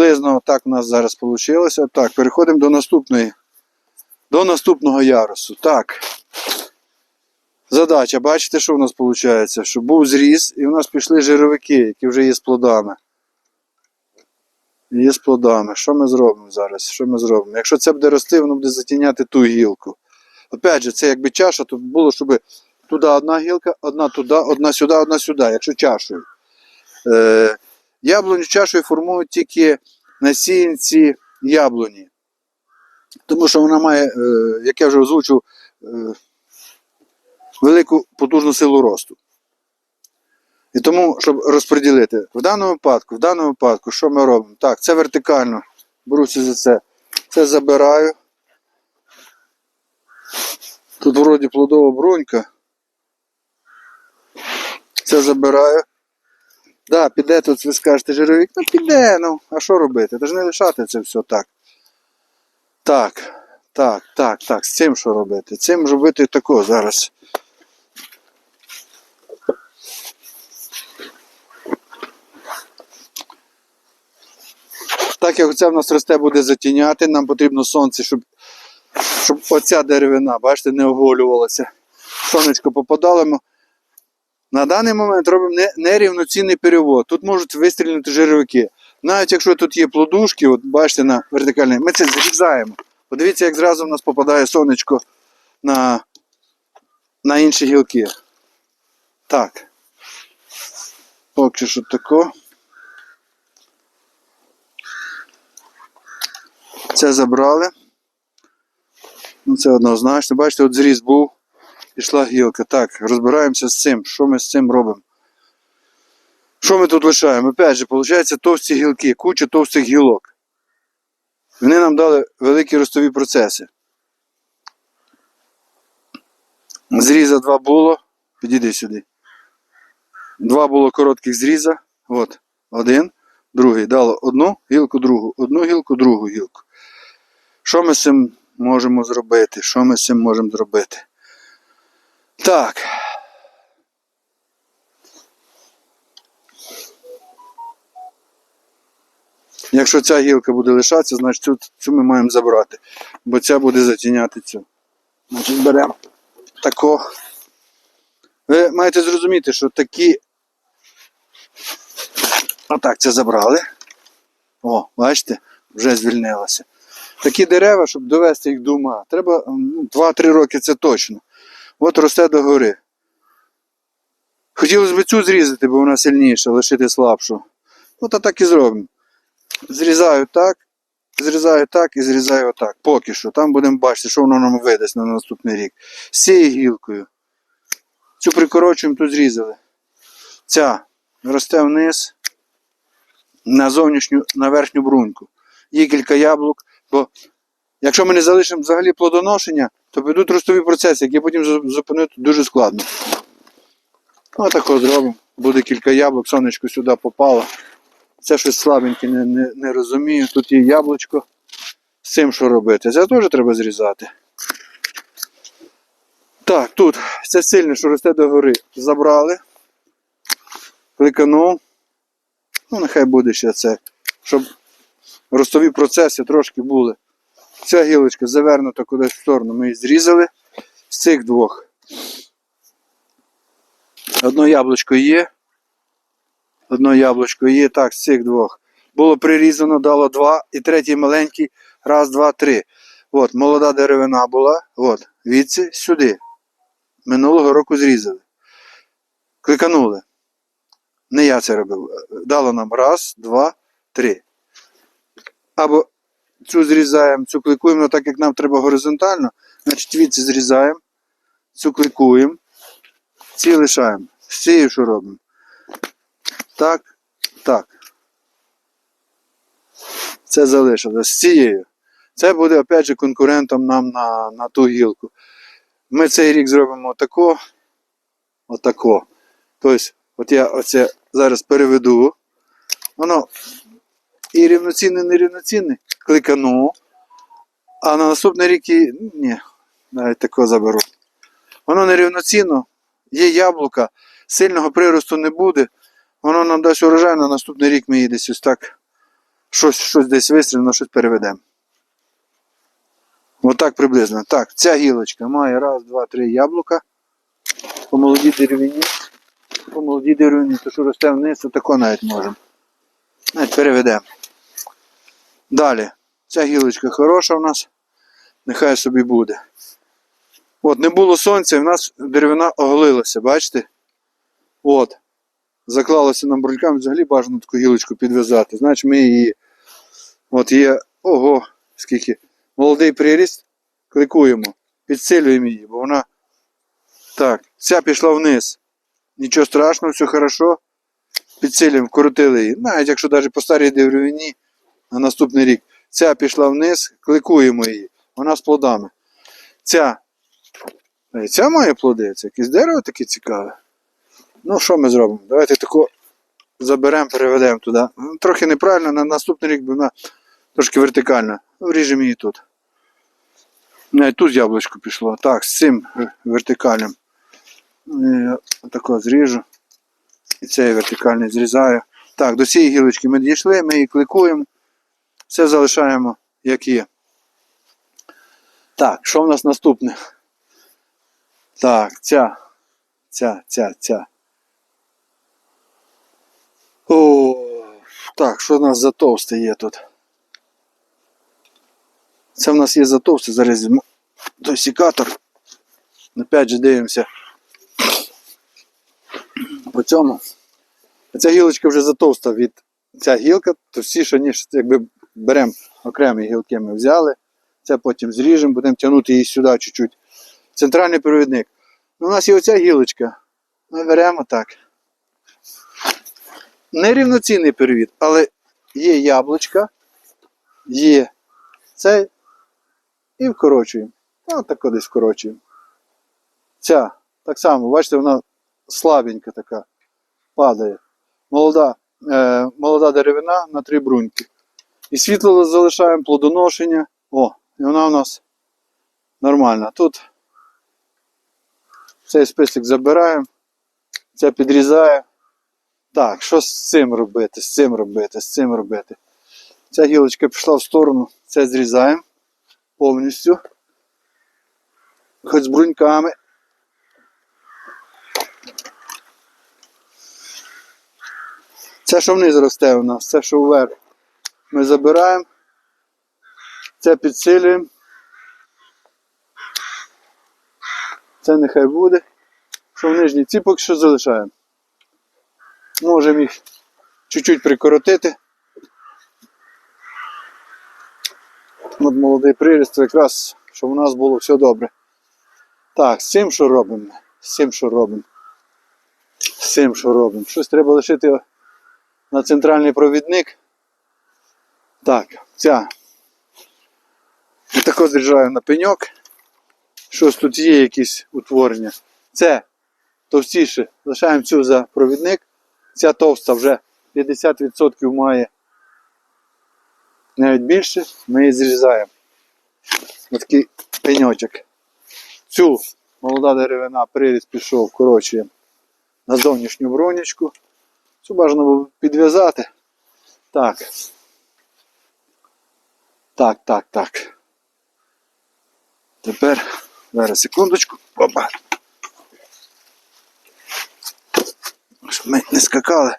Приблизно так у нас зараз вийшло. Так, переходимо до наступної. До наступного ярусу. Так. Задача, бачите, що в нас виходить? Що був зріз, і в нас пішли жировики, які вже є з плодами. Є з плодами. Що ми зробимо зараз? Що ми зробимо? Якщо це буде рости, воно буде затіняти ту гілку. Опять же, це якби чаша, то було, щоб туди одна гілка, одна туди, одна сюди, одна сюди, якщо чашою. Е, яблуню чашою формують тільки насіянці яблуні. Тому що вона має, е, як я вже озвучив, е, велику потужну силу росту. І тому, щоб розподілити, в даному випадку, в даному випадку, що ми робимо? Так, це вертикально. Беруся за це. Це забираю. Тут вроді плодова брунька. Це забираю. Да, піде тут, ви скажете, жировик. Ну піде, ну, а що робити? Та ж не лишати це все так. Так, так, так, так. З цим що робити? Цим робити тако зараз. Так як це в нас росте буде затіняти, нам потрібно сонце, щоб, щоб оця деревина, бачите, не оголювалася. Сонечко попадало. На даний момент робимо не- нерівноцінний перевод. Тут можуть вистрілити жировики. Навіть якщо тут є плодушки, от бачите на вертикальній, ми це зрізаємо. Подивіться, як зразу в нас попадає сонечко на, на інші гілки. Так. Поки що тако. Це забрали. Ну, це однозначно. Бачите, от зріз був, пішла гілка. Так, розбираємося з цим. Що ми з цим робимо? Що ми тут лишаємо? Опять же, виходить, товсті гілки, куча товстих гілок. Вони нам дали великі ростові процеси. Зріза два було. Підійди сюди. Два було коротких зріза. От. Один, другий. Дало одну гілку, другу, одну гілку, другу гілку. Що ми з цим можемо зробити? Що ми з цим можемо зробити? Так. Якщо ця гілка буде лишатися, значить цю, цю ми маємо забрати. Бо ця буде затіняти цю. Значить, беремо тако. Ви маєте зрозуміти, що такі. Отак це забрали. О, бачите, вже звільнилося. Такі дерева, щоб довести їх до ума, треба ну, 2-3 роки це точно. От росте до гори. Хотілося б цю зрізати, бо вона сильніша, лишити слабшу. От а так і зробимо. Зрізаю так, зрізаю так і зрізаю отак. Поки що. Там будемо бачити, що воно нам видасть на наступний рік. З цією гілкою. Цю прикорочуємо, тут зрізали. Ця росте вниз на зовнішню, на верхню бруньку. Є кілька яблук, бо якщо ми не залишимо взагалі плодоношення, то підуть ростові процеси, які потім зупинити дуже складно. Отако зробимо. Буде кілька яблук, сонечко сюди попало. Це щось слабеньке, не, не, не розумію. Тут є яблучко. З цим що робити? Це теж треба зрізати. Так, тут це сильне, що росте до гори. Забрали. Кликанув. Ну, нехай буде ще це. Щоб ростові процеси трошки були. Ця гілочка завернута кудись в сторону. Ми її зрізали з цих двох. Одно яблучко є. Одно яблучко є, так, з цих двох. Було прирізано, дало два, і третій маленький. Раз, два, три. От, молода деревина була. От, відси сюди. Минулого року зрізали. Кликанули. Не я це робив. Дало нам раз, два, три. Або цю зрізаємо, цю кликуємо, так як нам треба горизонтально, значить відси зрізаємо, цю кликуємо, ці лишаємо. З цією що робимо? Так, так. Це залишилось. З цією. Це буде, опять же, конкурентом нам на, на ту гілку. Ми цей рік зробимо отако, отако. Тобто, от я оце зараз переведу. Воно і рівноцінне, нерівноцінне. Кликану. А на наступний рік і. Ні, навіть тако заберу. Воно нерівноцінно, є яблука, сильного приросту не буде. Воно нам дасть урожай, на наступний рік ми її десь ось так щось, щось десь вистрілимо, щось переведемо. Отак приблизно. Так, ця гілочка має раз, два, три яблука. По молодій деревині. По молодій деревині, то що росте вниз, то навіть можемо. Навіть переведемо. Далі. Ця гілочка хороша у нас. Нехай собі буде. От, не було сонця, і в нас деревина оголилася, бачите? От. Заклалося нам брульками, взагалі бажано таку гілочку підв'язати. Значить, ми її. От є. Ого, скільки. Молодий приріст. Кликуємо, підсилюємо її, бо вона. Так, ця пішла вниз. Нічого страшного, все хорошо. Підсилюємо, вкоротили її. Навіть якщо навіть по старій деревині на наступний рік. Ця пішла вниз, кликуємо її. Вона з плодами. Ця. Е, Ця має плоди, це якесь дерево таке цікаве. Ну, що ми зробимо? Давайте тако заберемо, переведемо туди. Ну, Трохи неправильно, на наступний рік вона трошки вертикальна. Вріжемо її тут. Навіть тут яблучко пішло. Так, з цим е, вертикальним. Ну, Я Отако зріжу. І цей вертикальний зрізаю. Так, до цієї гілочки ми дійшли, ми її кликуємо. Все залишаємо, як є. Так, що в нас наступне? Так, ця, ця, ця, ця. О, так, що в нас за товсте є тут? Це в нас є за товсте, зараз той секатор. Опять же дивимося. По цьому. Ця гілочка вже затовста від ця гілка, то що ніж, якби беремо окремі гілки, ми взяли. Це потім зріжемо, будемо тягнути її сюди чуть-чуть. Центральний провідник. Ну, у нас є оця гілочка. Ми беремо так. Нерівноцінний перевід, але є яблучка, є цей. І вкорочуємо. Ну, так десь вкорочуємо. Ця, так само, бачите, вона слабенька така, падає. Молода, е, молода деревина на три бруньки. І світло залишаємо плодоношення. О, і вона у нас нормальна. Тут цей список забираємо, це підрізаю. Так, що з цим робити? З цим робити, з цим робити. Ця гілочка пішла в сторону, це зрізаємо повністю. Хоч з бруньками. Це, що вниз росте у нас, це, що вверх. Ми забираємо. Це підсилюємо. Це нехай буде. Що в нижній ці поки що залишаємо. Можемо їх чуть-чуть прикоротити. От молодий приріст, якраз, щоб у нас було все добре. Так, з цим що робимо? З цим що робимо? З цим що робимо? Щось треба лишити на центральний провідник. Так, ця. І тако зріжаю на пеньок. Щось тут є якісь утворення. Це товстіше. Лишаємо цю за провідник. Ця товста вже 50% має навіть більше. Ми її зрізаємо. Ось такий пеньочок. Цю молода деревина приріст пішов, вкорочуємо на зовнішню бронячку. Цю бажано підв'язати. Так. Так, так, так. Тепер, зараз секундочку. Опа. Щоб ми не скакали.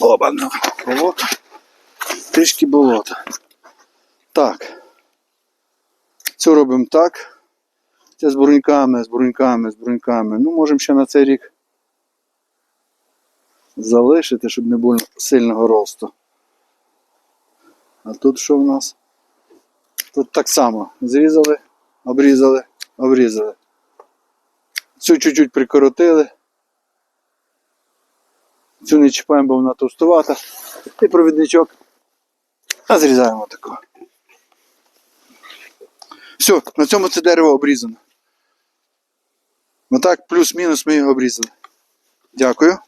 Опа, ну, болото. Трішки болота. Так. Це робимо так. Це з бруньками, з бруньками, з бруньками. Ну, можемо ще на цей рік залишити, щоб не було сильного росту. А тут що в нас? Тут так само. Зрізали, обрізали, обрізали. Цю чуть-чуть прикоротили. Цю не чіпаємо, бо вона товстувата. І провідничок. А зрізаємо тако. Все, на цьому це дерево обрізано. Отак, плюс-мінус ми його обрізали. Дякую.